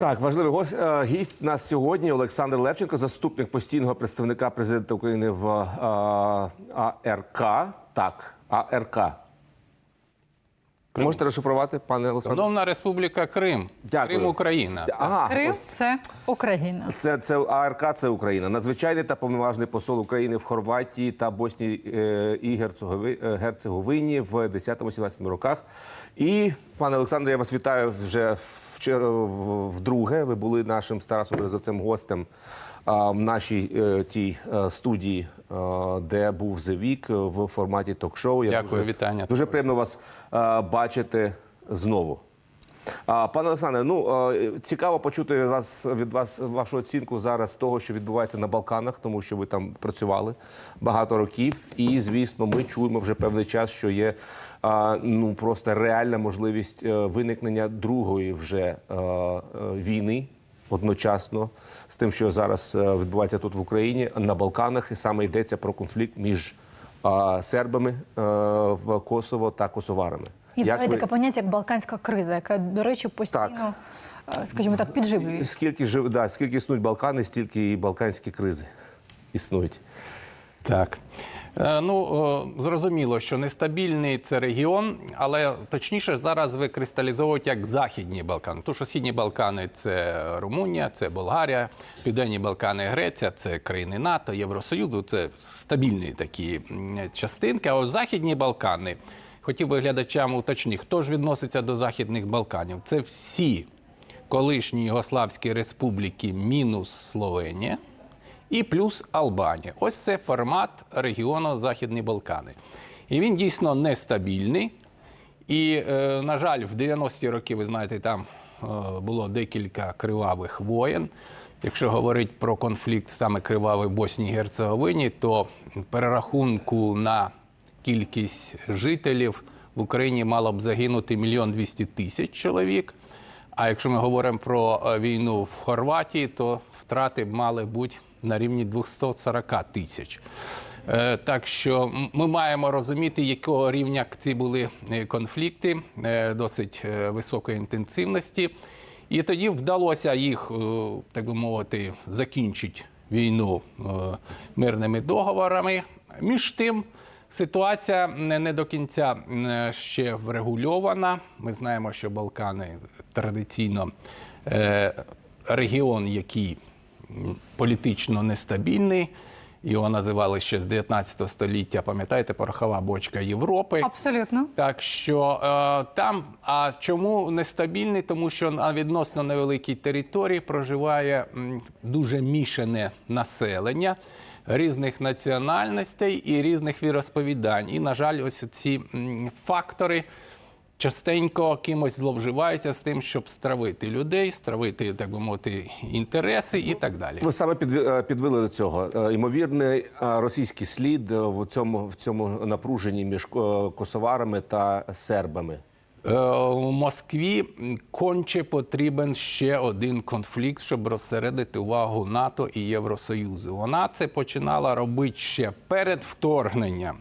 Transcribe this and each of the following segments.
Так, важливий гость, е, гість нас сьогодні Олександр Левченко, заступник постійного представника президента України в е, АРК. Так, АРК. Можете розшифрувати, пане Олександре? Автономна Республіка Крим. Дякую. Крим Україна. Ага, Крим ось це Україна. Це, це АРК, це Україна. Надзвичайний та повноважний посол України в Хорватії та Боснії е, і Герцегови, Герцеговині в 10-17 роках. І, пане Олександре, я вас вітаю вже вчора вдруге. Ви були нашим старшим Березовцем гостем а, в нашій е, тій е, студії, е, де був The Week в форматі ток-шоу. Дякую, дуже, вітання. Дуже приємно вас е, бачити знову. Пане Олександре, ну е, цікаво почути вас від вас вашу оцінку зараз того, що відбувається на Балканах, тому що ви там працювали багато років, і звісно, ми чуємо вже певний час, що є ну просто реальна можливість е, виникнення другої вже е, війни одночасно з тим, що зараз відбувається тут в Україні на Балканах, і саме йдеться про конфлікт між сербами в Коsovo та косоварами. І Як ви- таке поняття, як балканська криза, яка, до речі, постійно, е, скажімо так, підживлює. Скільки жив, да, скільки існують Балкани, стільки і балканські кризи існують. Так. Е, Ну, е, зрозуміло, що нестабільний це регіон, але точніше зараз викристалізовують як Західні Балкани. Тому що Східні Балкани це Румунія, це Болгарія, Південні Балкани, Греція, це країни НАТО, Євросоюзу, це стабільні такі частинки. А ось Західні Балкани, хотів би глядачам уточнити, хто ж відноситься до Західних Балканів? Це всі колишні Югославські республіки мінус Словенія і плюс Албанія. Ось це формат регіону Західні Балкани. І він дійсно нестабільний. І, е, на жаль, в 90-ті роки, ви знаєте, там е, було декілька кривавих воєн. Якщо говорити про конфлікт саме кривавий в Боснії і Герцеговині, то перерахунку на кількість жителів в Україні мало б загинути мільйон двісті тисяч чоловік. А якщо ми говоримо про е, війну в Хорватії, то втрати мали бути на рівні 240 тисяч. Е, Так що ми маємо розуміти, якого рівня ці були е, конфлікти, досить високої інтенсивності. І тоді вдалося їх, так би мовити, закінчити війну мирними договорами. Між тим, Ситуація не до кінця ще врегульована. Ми знаємо, що Балкани традиційно е, регіон, який політично нестабільний. Його називали ще з 19 століття, пам'ятаєте, порохова бочка Європи. Абсолютно. Так що е, там, а чому нестабільний? Тому що на відносно невеликій території проживає дуже мішане населення різних національностей і різних віросповідань. І, на жаль, ось ці фактори. Частенько кимось зловживається з тим, щоб стравити людей, стравити, так би мовити, інтереси і так далі. Ви саме е, підвели до цього. Е, Ймовірний е, російський слід в цьому, в цьому напруженні між косоварами та сербами. Е, У Москві конче потрібен ще один конфлікт, щоб розсередити увагу НАТО і Євросоюзу. Вона це починала робити ще перед вторгненням.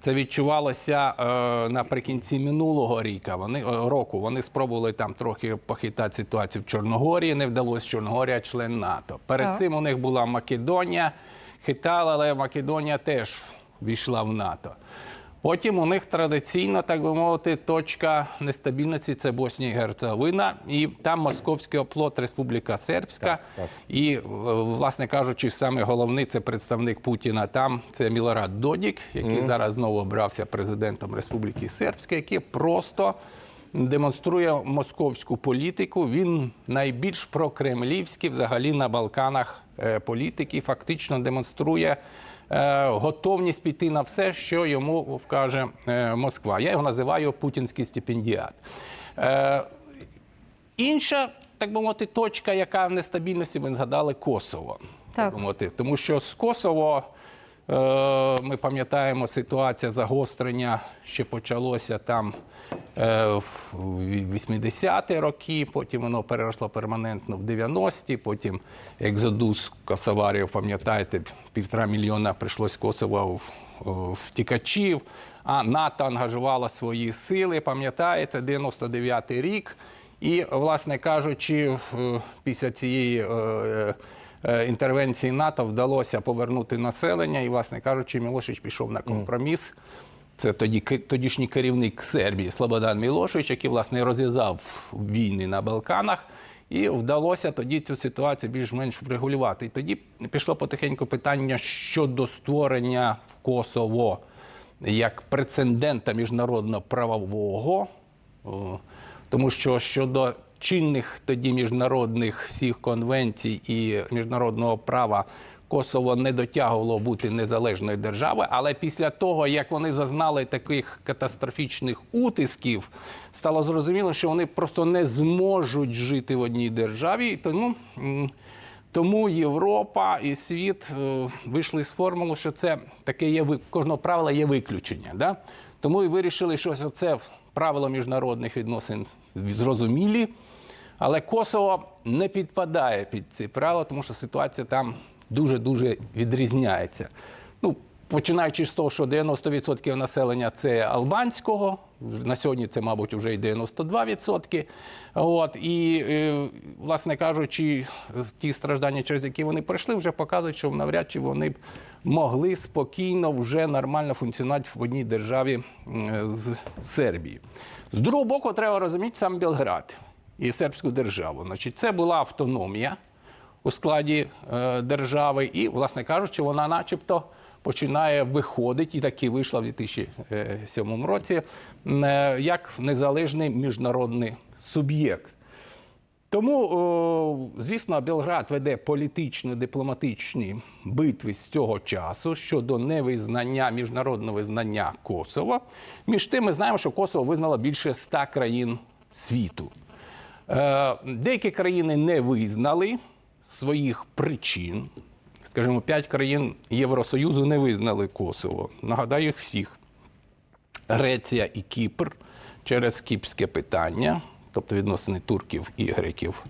Це відчувалося е, наприкінці минулого ріка. Вони е, року. Вони спробували там трохи похитати ситуацію в Чорногорії. Не вдалося Чорногорія член НАТО. Перед Так. цим у них була Македонія, хитала, але Македонія теж війшла в НАТО. Потім у них традиційно, так би мовити, точка нестабільності це Боснія і Герцеговина, і там московський оплот Республіка Сербська. Так, так. І, е, власне кажучи, саме головний це представник Путіна. Там це Мілорад Додік, який зараз знову обрався президентом Республіки Сербська, який просто демонструє московську політику. Він найбільш прокремлівський взагалі на Балканах е, політики, фактично демонструє. Е, Готовність піти на все, що йому вкаже е, Москва. Я його називаю путінський стипендіат. Е, Інша, так би мовити, точка, яка в нестабільності, ви згадали Косово. Так. би мовити. Тому що з Косово ми пам'ятаємо ситуація загострення, ще почалося там в 80-ті роки, потім воно переросло перманентно в 90-ті, потім екзодус косоварів, пам'ятаєте, півтора мільйона прийшлось з Косова в, в втікачів. А НАТО ангажувало свої сили, пам'ятаєте, 99-й рік. І, власне кажучи, е, після цієї е, е, інтервенції НАТО вдалося повернути населення, і, власне кажучи, Мілошич пішов на компроміс. Це тоді тодішній керівник Сербії Слободан Мілошевич, який власне розв'язав війни на Балканах. І вдалося тоді цю ситуацію більш-менш врегулювати. І тоді пішло потихеньку питання щодо створення в Косово як прецедента міжнародно-правового, тому що щодо чинних тоді міжнародних всіх конвенцій і міжнародного права Косово не дотягувало бути незалежною державою, але після того, як вони зазнали таких катастрофічних утисків, стало зрозуміло, що вони просто не зможуть жити в одній державі. Тому, тому Європа і світ е, вийшли з формулу, що це таке є кожного правила є виключення. Да? Тому і вирішили, що це правило міжнародних відносин зрозумілі. Але Косово не підпадає під ці правила, тому що ситуація там дуже-дуже відрізняється. Ну, починаючи з того, що 90% населення це албанського, на сьогодні це, мабуть, вже і 92%. От, і, е, власне кажучи, ті страждання, через які вони пройшли, вже показують, що навряд чи вони б могли спокійно вже нормально функціонувати в одній державі з Сербії. З другого боку, треба розуміти сам Белград і сербську державу. Значить, це була автономія у складі е, держави, і, власне кажучи, вона, начебто, починає виходити, і таки вийшла в 2007 році, е, як незалежний міжнародний суб'єкт. Тому, звісно, Белград веде політичні, дипломатичні битви з цього часу щодо невизнання міжнародного визнання Косово. Між тим, ми знаємо, що Косово визнало більше ста країн світу. Е, Деякі країни не визнали своїх причин. Скажімо, п'ять країн Євросоюзу не визнали Косово. Нагадаю їх всіх. Греція і Кіпр через кіпрське питання, тобто відносини турків і греків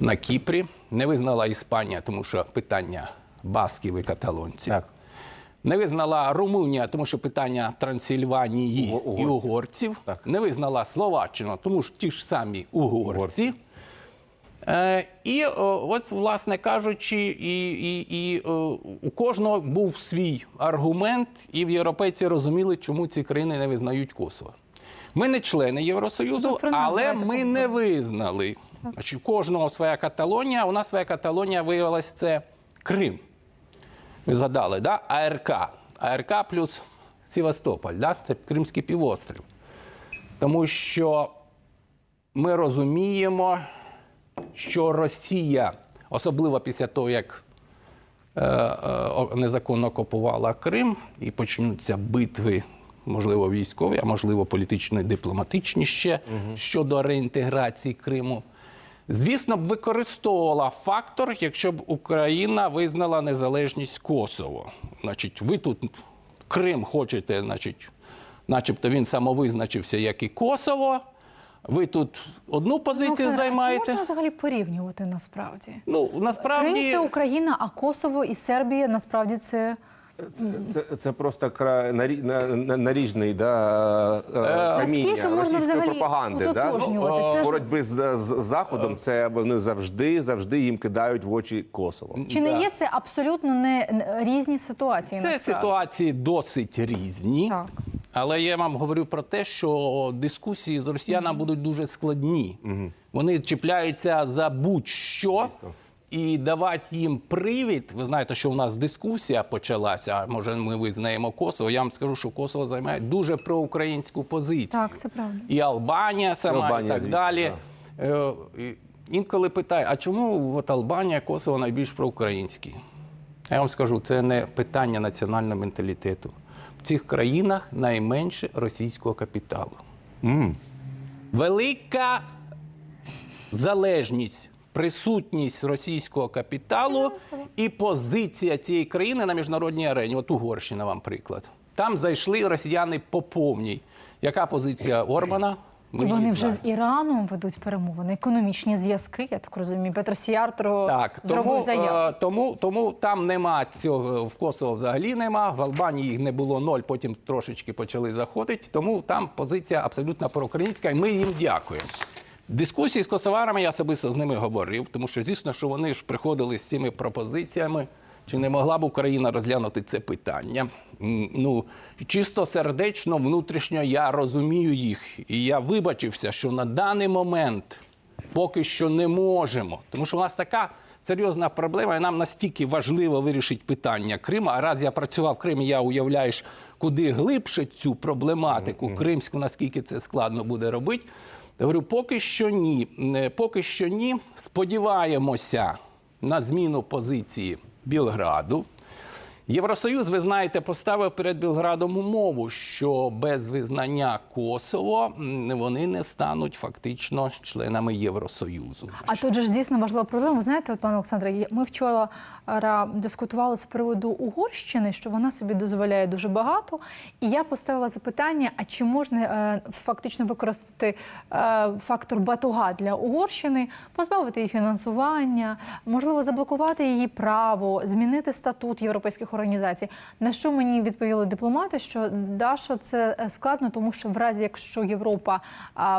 на Кіпрі. Не визнала Іспанія, тому що питання басків і каталонців. Так. Не визнала Румунія, тому що питання Трансильванії Уго- і угорців. угорців. Так. Не визнала Словаччину, тому що ті ж самі угорці. Е, і о, от, власне кажучи, і, і, і о, у кожного був свій аргумент, і в європейці розуміли, чому ці країни не визнають Косово. Ми не члени Євросоюзу, Ну, але ми не визнали. Значить, у кожного своя Каталонія, у нас своя Каталонія виявилась це Крим. Ви згадали, да? АРК. АРК плюс Севастополь, да? це Кримський півострів. Тому що ми розуміємо, що Росія, особливо після того, як е, е, незаконно окупувала Крим, і почнуться битви, можливо, військові, а можливо, політично дипломатичні ще щодо реінтеграції Криму. Звісно, б використовувала фактор, якщо б Україна визнала незалежність Косово. Значить, ви тут Крим хочете, значить, начебто він самовизначився, як і Косово. Ви тут одну позицію Олександр, а займаєте. Чи можна взагалі порівнювати насправді? Ну, насправді, Крим це Україна, а Косово і Сербія насправді це Це, це просто кра- нарі- на- на- наріжний да, е, каміння російської пропаганди. Да? Ну, Боротьби з, з Заходом, це вони завжди, завжди їм кидають в очі Косово. чи не Да. є це абсолютно не не- різні ситуації? це насправді? ситуації досить різні. Так. Але я вам говорю про те, що дискусії з росіянами будуть дуже складні. Вони чіпляються за будь-що. І давати їм привід. Ви знаєте, що у нас дискусія почалася. Може, ми визнаємо Косово. Я вам скажу, що Косово займає дуже проукраїнську позицію. Так, це правда. І Албанія сама, Албанія, і так звісно, далі. Е, Інколи питає, а чому от Албанія, Косово найбільш проукраїнські? Я вам скажу, це не питання національного менталітету. В цих країнах найменше російського капіталу. Велика залежність, присутність російського капіталу і позиція цієї країни на міжнародній арені. От Угорщина вам приклад. Там зайшли росіяни по повній. Яка позиція Орбана? Ми І вони вже з Іраном ведуть перемовини, економічні зв'язки. Я так розумію. Петро Сіяртро Так, зробив тому, заяву. е, тому, тому там нема цього в Косово взагалі нема. В Албанії їх не було ноль, потім трошечки почали заходити. Тому там позиція абсолютно проукраїнська, і ми їм дякуємо. Дискусії з косоварами я особисто з ними говорив, тому що, звісно, що вони ж приходили з цими пропозиціями. Чи не могла б Україна розглянути це питання? Ну, чисто сердечно, внутрішньо я розумію їх. І я вибачився, що на даний момент поки що не можемо. Тому що у нас така серйозна проблема, і нам настільки важливо вирішити питання Криму. А раз я працював в Кримі, я уявляю, куди глибше цю проблематику кримську, наскільки це складно буде робити. Я говорю, поки що ні. Е, Поки що ні. Сподіваємося на зміну позиції Білграду. Євросоюз, ви знаєте, поставив перед Білградом умову, що без визнання Косово вони не стануть фактично членами Євросоюзу. А тут же ж дійсно важлива проблема. Ви знаєте, от, пане Олександре, ми вчора дискутували з приводу Угорщини, що вона собі дозволяє дуже багато. І я поставила запитання: а чи можна е, фактично використати е, фактор батуга для Угорщини, позбавити її фінансування, можливо, заблокувати її право, змінити статут європейських організацій. На що мені відповіли дипломати, що да, що це е, складно, тому що в разі, якщо Європа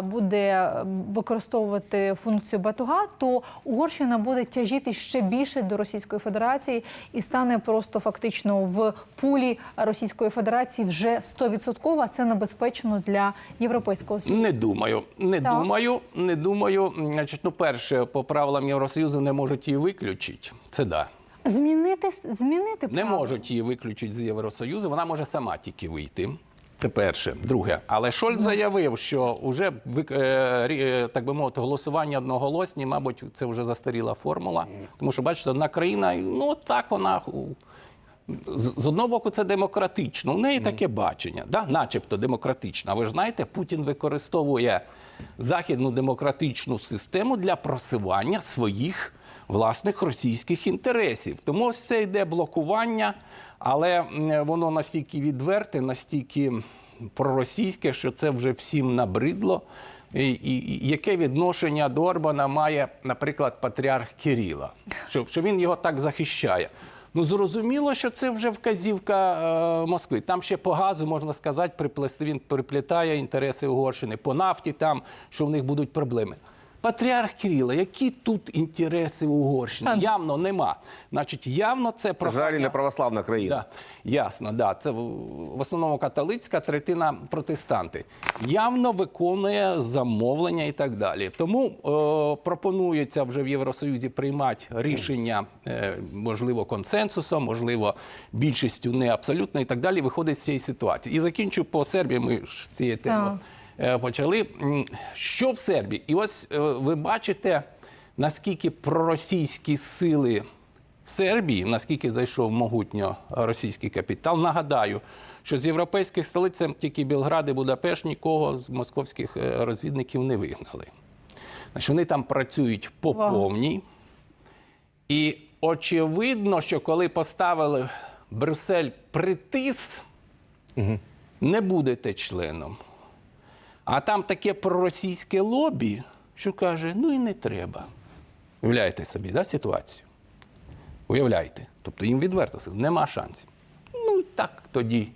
буде використовувати функцію батуга, то Угорщина буде тяжіти ще більше до Російської Федерації і стане просто фактично в пулі Російської Федерації вже 100%, а Це небезпечно для європейського союзу. Не думаю, не Так. думаю, не думаю. Значить, ну, перше, по правилам Євросоюзу не можуть її виключити. Це да. Змінити змінити Не право. можуть її виключити з Євросоюзу, вона може сама тільки вийти. Це перше. Друге, але Шольц заявив, що вже е, е, так би мовити, голосування одноголосні, мабуть, це вже застаріла формула. Тому що, бачите, одна країна, ну так вона. з одного боку, це демократично. У неї таке бачення, да? начебто демократично. А ви ж знаєте, Путін використовує західну демократичну систему для просування своїх власних російських інтересів. Тому ось це йде блокування, але воно настільки відверте, настільки проросійське, що це вже всім набридло. І, і, яке відношення до Орбана має, наприклад, патріарх Кирила, що, що він його так захищає. Ну зрозуміло, що це вже вказівка е, Москви. Там ще по газу можна сказати, приплести він приплітає інтереси Угорщини, по нафті там, що в них будуть проблеми. Патріарх Кирила, які тут інтереси в Угорщини? Явно нема. Значить, явно це Це не православна країна. Да, ясно, да. Це в основному католицька, третина протестанти. Явно виконує замовлення і так далі. Тому е, пропонується вже в Євросоюзі приймати рішення, е, можливо, консенсусом, можливо, більшістю не абсолютно і так далі. Виходить з цієї ситуації. І закінчу по Сербії. Ми ж цієї теми почали. Що в Сербії? І ось е, ви бачите, наскільки проросійські сили в Сербії, наскільки зайшов могутньо російський капітал. Нагадаю, що з європейських столиць тільки Білград і Будапешт нікого з московських е, розвідників не вигнали. Значить, вони там працюють по повній. І очевидно, що коли поставили Брюссель притис, не будете членом. А там таке проросійське лобі, що каже: ну і не треба. Уявляєте собі, да, ситуацію? Уявляєте? Тобто їм відверто нема шансів. Ну, так тоді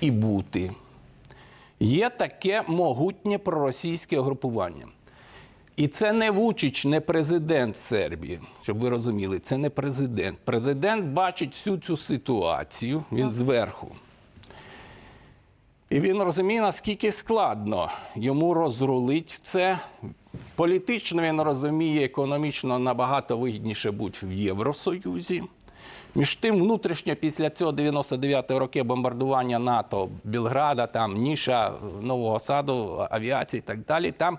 і бути. Є таке могутнє проросійське групування. І це не Вучич, не президент Сербії, щоб ви розуміли, це не президент. Президент бачить всю цю ситуацію, він зверху. І він розуміє, наскільки складно йому розрулить це. Політично він розуміє, економічно набагато вигідніше бути в Євросоюзі. Між тим, внутрішньо після цього 99-го роки бомбардування НАТО, Білграда, там Ніша, Нового Саду, авіації і так далі. Там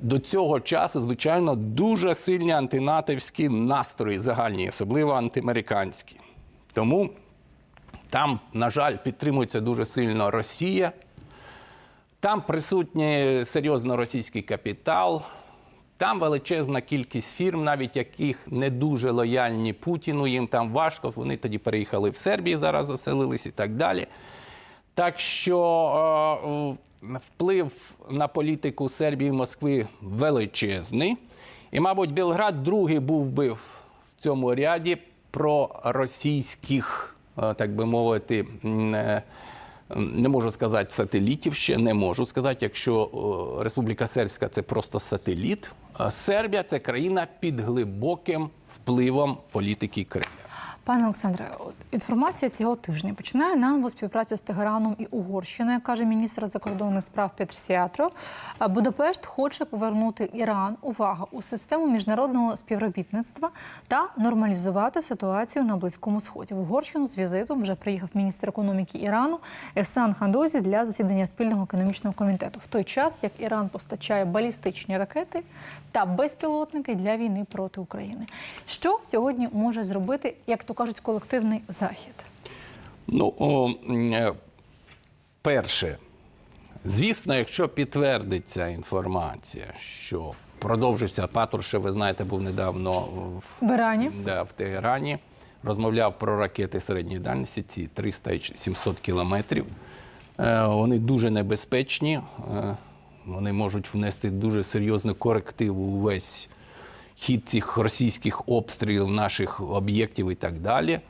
до цього часу, звичайно, дуже сильні антинатовські настрої загальні, особливо антиамериканські. Тому там, на жаль, підтримується дуже сильно Росія. Там присутній серйозно російський капітал. Там величезна кількість фірм, навіть яких не дуже лояльні Путіну, їм там важко. Вони тоді переїхали в Сербію, зараз оселились і так далі. Так що е, вплив на політику Сербії і Москви величезний. І, мабуть, Білград другий був би в цьому ряді про російських, так би мовити, е, не можу сказати сателітів ще, не можу сказати, якщо Республіка Сербська це просто сателіт. Сербія це країна під глибоким впливом політики Кремля. Пане Олександре, інформація цього тижня починає наново співпрацю з Тегераном і Угорщиною, каже міністр закордонних справ Петр Сіатро. Будапешт хоче повернути Іран увага у систему міжнародного співробітництва та нормалізувати ситуацію на близькому сході. В Угорщину з візитом вже приїхав міністр економіки Ірану Есан Хандозі для засідання спільного економічного комітету. В той час як Іран постачає балістичні ракети та безпілотники для війни проти України. Що сьогодні може зробити, як то кажуть, колективний захід? Ну, о, е, перше, звісно, якщо підтвердиться інформація, що продовжиться Патрушев, ви знаєте, був недавно в, В Ірані да, в Тегерані, розмовляв про ракети середньої дальності, ці 300 і 700 кілометрів. Е, Вони дуже небезпечні, е, вони можуть внести дуже серйозну корективу у весь хід цих російських обстрілів наших об'єктів і так далі.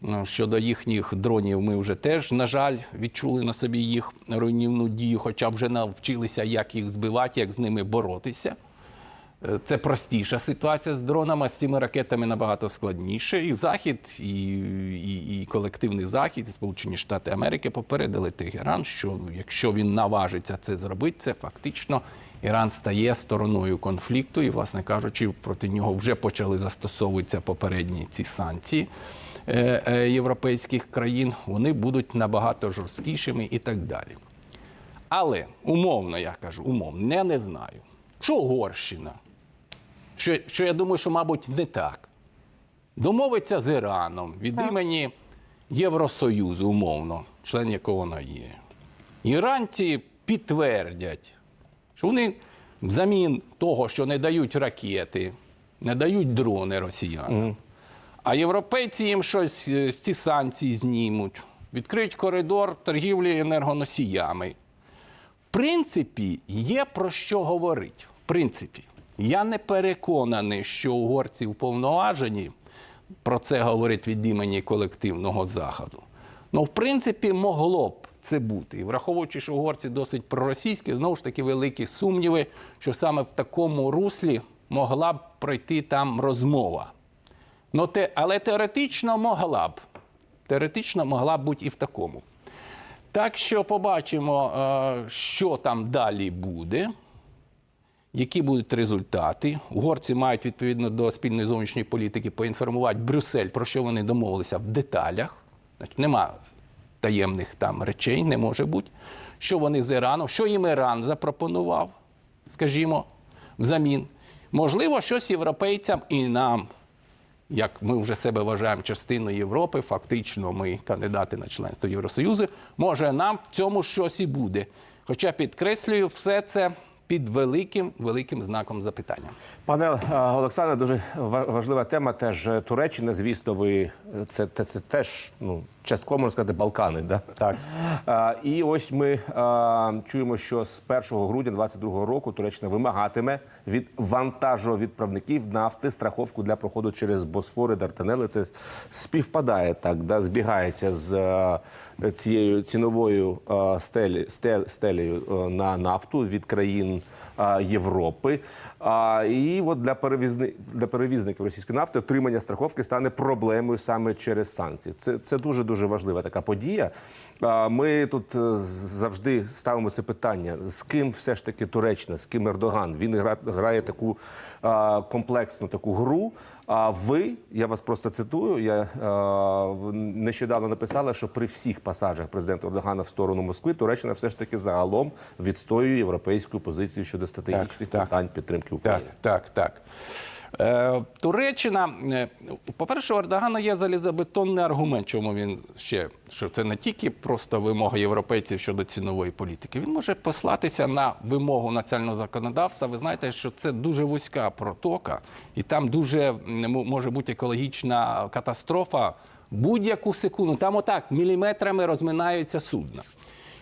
Ну, Щодо їхніх дронів, ми вже теж, на жаль, відчули на собі їх руйнівну дію, хоча вже навчилися, як їх збивати, як з ними боротися. Е, Це простіша ситуація з дронами, з цими ракетами набагато складніше. І Захід, і, і, і колективний Захід, і Сполучені Штати Америки попередили Тегеран, що якщо він наважиться це зробити, це фактично Іран стає стороною конфлікту, і, власне кажучи, проти нього вже почали застосовуватися попередні ці санкції е, е, європейських країн. Вони будуть набагато жорсткішими і так далі. Але умовно, я кажу, умовно, я не знаю. Що Угорщина? Що, що я думаю, що, мабуть, не так. Домовиться з Іраном від Так. імені Євросоюзу, умовно, член якого вона є. Іранці підтвердять, що вони взамін того, що не дають ракети, не дають дрони росіянам, а європейці їм щось е, з ці санкції знімуть, відкриють коридор торгівлі енергоносіями. В принципі, є про що говорити. В принципі, я не переконаний, що угорці вповноважені про це говорить від імені колективного заходу. Ну, в принципі, могло б це бути. І враховуючи, що угорці досить проросійські, знову ж таки великі сумніви, що саме в такому руслі могла б пройти там розмова. Ну, те, але теоретично могла б. Теоретично могла б бути і в такому. Так що побачимо, е, що там далі буде, які будуть результати. Угорці мають відповідно до спільної зовнішньої політики поінформувати Брюссель, про що вони домовилися в деталях. Значить, нема таємних там речей, не може бути. Що вони з Іраном, що їм Іран запропонував, скажімо, взамін. Можливо, щось європейцям і нам як ми вже себе вважаємо частиною Європи, фактично ми кандидати на членство Євросоюзу, може нам в цьому щось і буде. Хоча підкреслюю, все це під великим великим знаком запитання. Пане е, Олександре, дуже важлива тема. Теж Туреччина, звісно, ви е, це, це, це теж ну частково можна сказати Балкани, да? Так. А, і ось ми е, чуємо, що з 1 грудня 2022 року Туреччина вимагатиме від вантажовідправників нафти страховку для проходу через Босфори, Дартанели. Це співпадає так, да, збігається з е, цією ціновою е, стелі, сте- стелею е, на нафту від країн е, Європи. А, і от для перевізни для перевізників російської нафти отримання страховки стане проблемою саме через санкції. Це це дуже дуже важлива така подія. Ми тут е, завжди ставимо це питання: з ким все ж таки Туреччина, з ким Ердоган? Він грає таку комплексну таку гру. А ви, я вас просто цитую. Я е, нещодавно написала, що при всіх пасажах президента Ердогана в сторону Москви Туреччина все ж таки загалом відстоює європейську позицію щодо стратегічних так. питань підтримки України. так, так. Е, Туреччина, е, по-перше, у Ердогана є залізобетонний аргумент, чому він ще, що це не тільки просто вимога європейців щодо цінової політики. Він може послатися на вимогу національного законодавства. Ви знаєте, що це дуже вузька протока, і там дуже може бути екологічна катастрофа будь-яку секунду. Там отак міліметрами розминаються судна.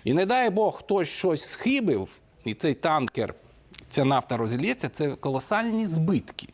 І не дай Бог, хтось щось схибив, і цей танкер ця нафта розілється, це колосальні збитки.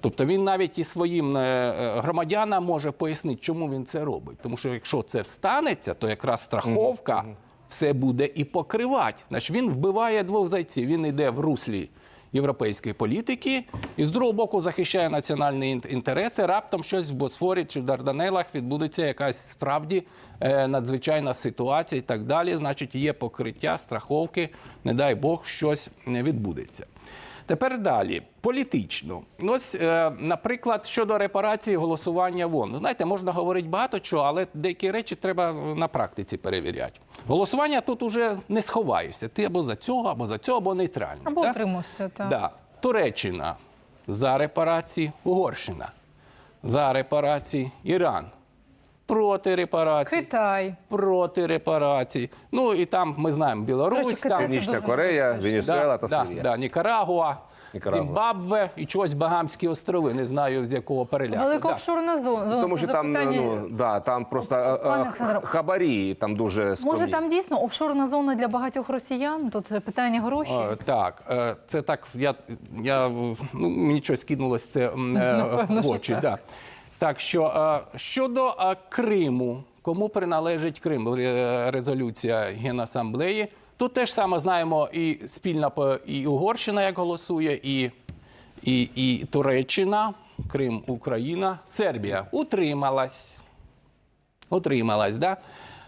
Тобто він навіть і своїм е, е, громадянам може пояснити, чому він це робить. Тому що якщо це станеться, то якраз страховка все буде і покривати. Значить, він вбиває двох зайців. Він йде в руслі європейської політики і з другого боку захищає національні ін- інтереси. Раптом щось в Босфорі чи в Дарданелах відбудеться якась справді е, надзвичайна ситуація і так далі. Значить, є покриття, страховки, не дай Бог, щось не відбудеться. Тепер далі політично. Ось, е, наприклад, щодо репарації голосування в ООН. Знаєте, можна говорити багато чого, але деякі речі треба на практиці перевіряти. Голосування тут уже не сховаєшся. Ти або за цього, або за цього, або нейтрально. Або да? утримався. Так. Да. Туреччина за репарації, Угорщина за репарації, Іран проти репарацій. Китай. Проти репарацій. Ну і там ми знаємо Білорусь, речі, Китай там це Північна дуже Корея, небезпечно. Венесуела та да, Сирія. да, Нікарагуа, Нікарагуа. Зімбабве і чогось Багамські острови. Не знаю з якого переляку. Велика Да. офшорна зона. Ну, Тому що там, Запитання- ну, да, там просто е, е, хабарі там дуже скромні. Може, там дійсно офшорна зона для багатьох росіян? Тут питання гроші. Е, Так, е, це так. Я, я ну, мені щось кинулось це м, е, в очі. так. Да. Так що е, щодо е, Криму, кому приналежить Крим? Резолюція Генасамблеї. Тут теж саме знаємо і спільна і Угорщина, як голосує, і, і, і Туреччина, Крим, Україна, Сербія утрималась. Утрималась, да?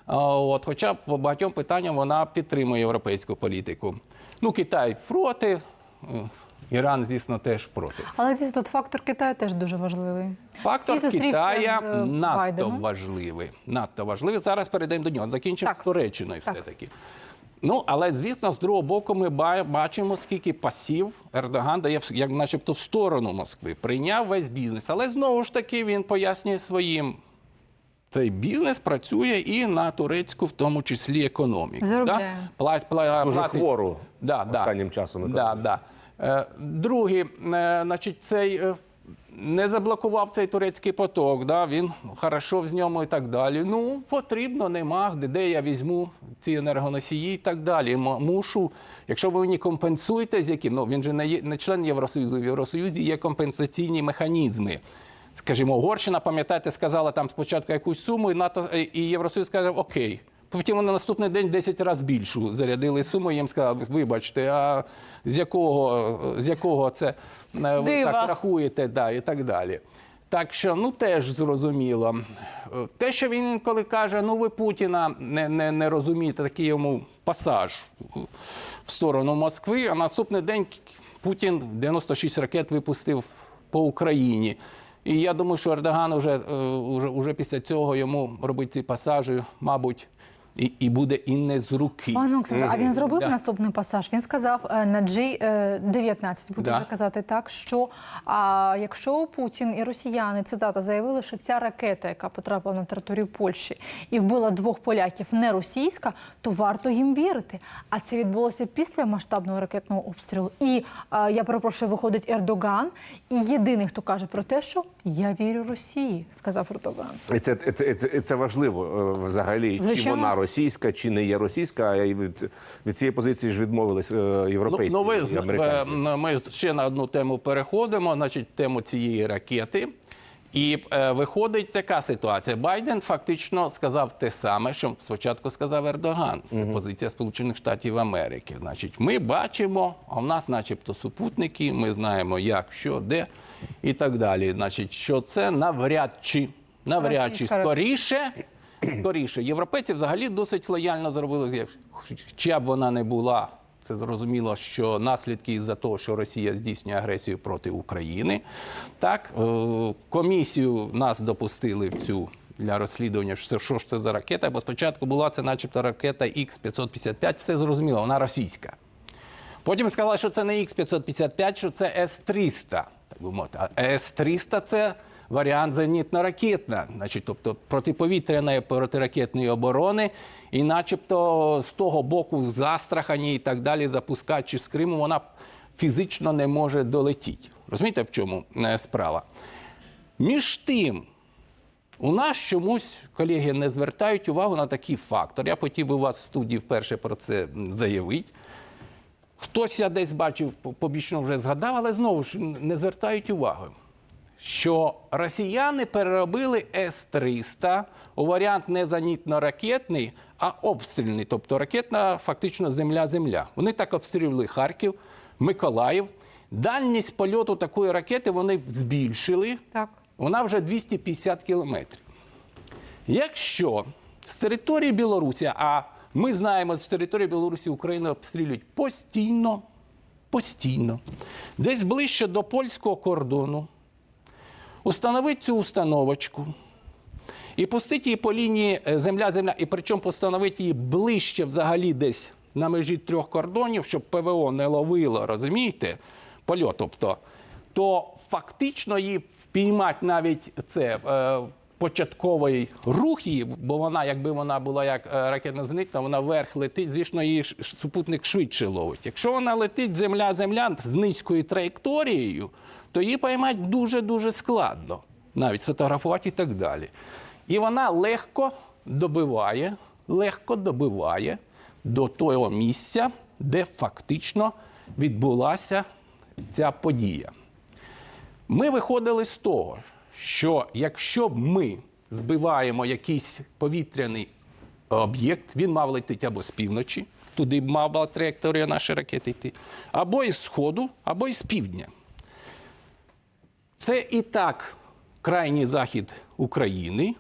От, хоча по багатьом питанням вона підтримує європейську політику. Ну, Китай проти, е, Іран, звісно, теж проти. Але дійсно тут фактор Китаю теж дуже важливий. Фактор Китая з, е, надто важливий. Надто важливий. Зараз перейдемо до нього. Закінчимо Так. з Туреччиною все-таки. Ну, але звісно, з другого боку, ми бачимо, скільки пасів Ердоган дає як начебто в сторону Москви. Прийняв весь бізнес. Але знову ж таки він пояснює своїм. Цей бізнес працює і на турецьку, в тому числі економіку. Заробляє. Пла- пла- Дуже платить- хвору да, да. останнім часом. Да, да. Е, Другий, е, значить, цей е, не заблокував цей турецький поток, да, він хорошо з ньому і так далі. Ну, потрібно, нема, де, я візьму ці енергоносії і так далі. Мушу, якщо ви мені компенсуєте, з яким, ну він же не, є, не член Євросоюзу, в Євросоюзі є компенсаційні механізми. Скажімо, Угорщина, пам'ятаєте, сказала там спочатку якусь суму, і НАТО і Євросоюз сказав окей. Потім вони на наступний день 10 разів більшу зарядили суму. Їм сказали, вибачте, а з якого, з якого це е, ви Дива. так рахуєте, да, і так далі. Так що, ну теж зрозуміло. Е, Те, що він інколи каже, ну ви Путіна не, не, не розумієте, такий йому пасаж в сторону Москви, а наступний день Путін 96 ракет випустив по Україні. І я думаю, що Ердоган уже, е, уже, уже після цього йому робить ці пасажі, мабуть, і, і буде і не з руки. Пане Олександре, а він зробив Да. наступний пасаж. Він сказав е, на G19, буду Да. вже казати так, що а, якщо Путін і росіяни цитата заявили, що ця ракета, яка потрапила на територію Польщі і вбила двох поляків, не російська, то варто їм вірити. А це відбулося після масштабного ракетного обстрілу. І е, я перепрошую, виходить Ердоган, і єдиний, хто каже про те, що я вірю Росії, сказав Ердоган. І це, це, це, це, важливо е, взагалі, чи Звичайно. вона російська, чи не є російська. А від, від цієї позиції ж відмовились е, європейці Ну, ну, ви, і зна- американці. е, ми ще на одну тему переходимо, значить, тему цієї ракети. І е, виходить така ситуація. Байден фактично сказав те саме, що спочатку сказав Ердоган. Це позиція Сполучених Штатів Америки. Значить, ми бачимо, а в нас, начебто, супутники, ми знаємо, як, що, де і так далі. Значить, що це навряд чи, навряд чи скоріше. Скоріше, європейці взагалі досить лояльно зробили, чия б вона не була. Це зрозуміло, що наслідки із-за того, що Росія здійснює агресію проти України. Так, е, комісію нас допустили в цю для розслідування, що, ж це за ракета. Бо спочатку була це, начебто, ракета Х-555, все зрозуміло, вона російська. Потім сказали, що це не Х-555, що це С-300. Так би мовити. А С-300 це варіант зенітно-ракетна, значить, тобто протиповітряної протиракетної оборони, і начебто з того боку з Астрахані і так далі запускати чи з Криму, вона фізично не може долетіти. Розумієте, в чому е, справа? Між тим, у нас чомусь колеги не звертають увагу на такий фактор. Я хотів би вас в студії вперше про це заявити. Хтось я десь бачив, побічно вже згадав, але знову ж не звертають уваги, що росіяни переробили С-300 у варіант не зенітно-ракетний, а обстрільний, тобто ракетна, фактично земля-земля. Вони так обстрілювали Харків, Миколаїв. Дальність польоту такої ракети вони збільшили. Так. Вона вже 250 кілометрів. Якщо з території Білорусі, а ми знаємо, з території Білорусі Україну обстрілюють постійно, постійно, десь ближче до польського кордону, установити цю установочку і пустити її по лінії е, земля-земля, і причому постановити її ближче взагалі десь на межі трьох кордонів, щоб ПВО не ловило, розумієте, польот. Тобто, то фактично її впіймати навіть це. Початковий рух її, бо вона, якби вона була як е, ракетна зенитна, вона вверх летить, звісно, її супутник швидше ловить. Якщо вона летить земля-земля з низькою траєкторією, то її поймати дуже-дуже складно, навіть сфотографувати і так далі. І вона легко добиває, легко добиває до того місця, де фактично відбулася ця подія. Ми виходили з того, що якщо б ми збиваємо якийсь повітряний об'єкт, він мав летіти або з півночі, туди б мала траєкторія нашої ракети йти, або із сходу, або із півдня. Це і так крайній захід України,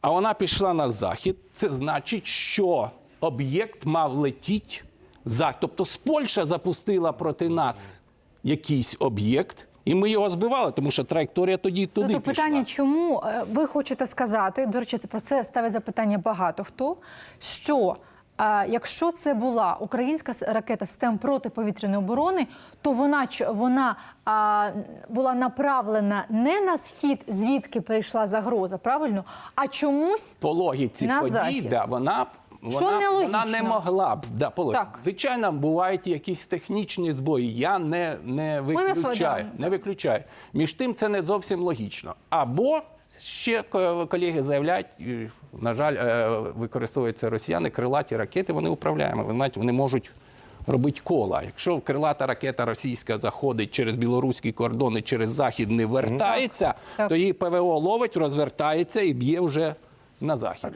а вона пішла на захід. Це значить, що об'єкт мав летіти за. Тобто з Польща запустила проти нас якийсь об'єкт, і ми його збивали, тому що траєкторія тоді туди Тобто пішла. питання, чому е, ви хочете сказати, до речі, про це ставить запитання багато хто, що е, якщо це була українська ракета систем протиповітряної оборони, то вона, вона була направлена не на схід, звідки прийшла загроза, правильно, а чомусь по логіці На подій, захід. да, вона, вона, нелогічно. вона не могла б. Да, по. Так. Звичайно, бувають якісь технічні збої. Я не, не виключаю. Не виключаю. Між тим, це не зовсім логічно. Або ще ко- колеги заявляють, на жаль, е, використовуються росіяни, крилаті ракети, вони управляємо. Ви знаєте, вони можуть робити кола. Якщо крилата ракета російська заходить через білоруський кордон і через захід не вертається, Так. то її ПВО ловить, розвертається і б'є вже на захід.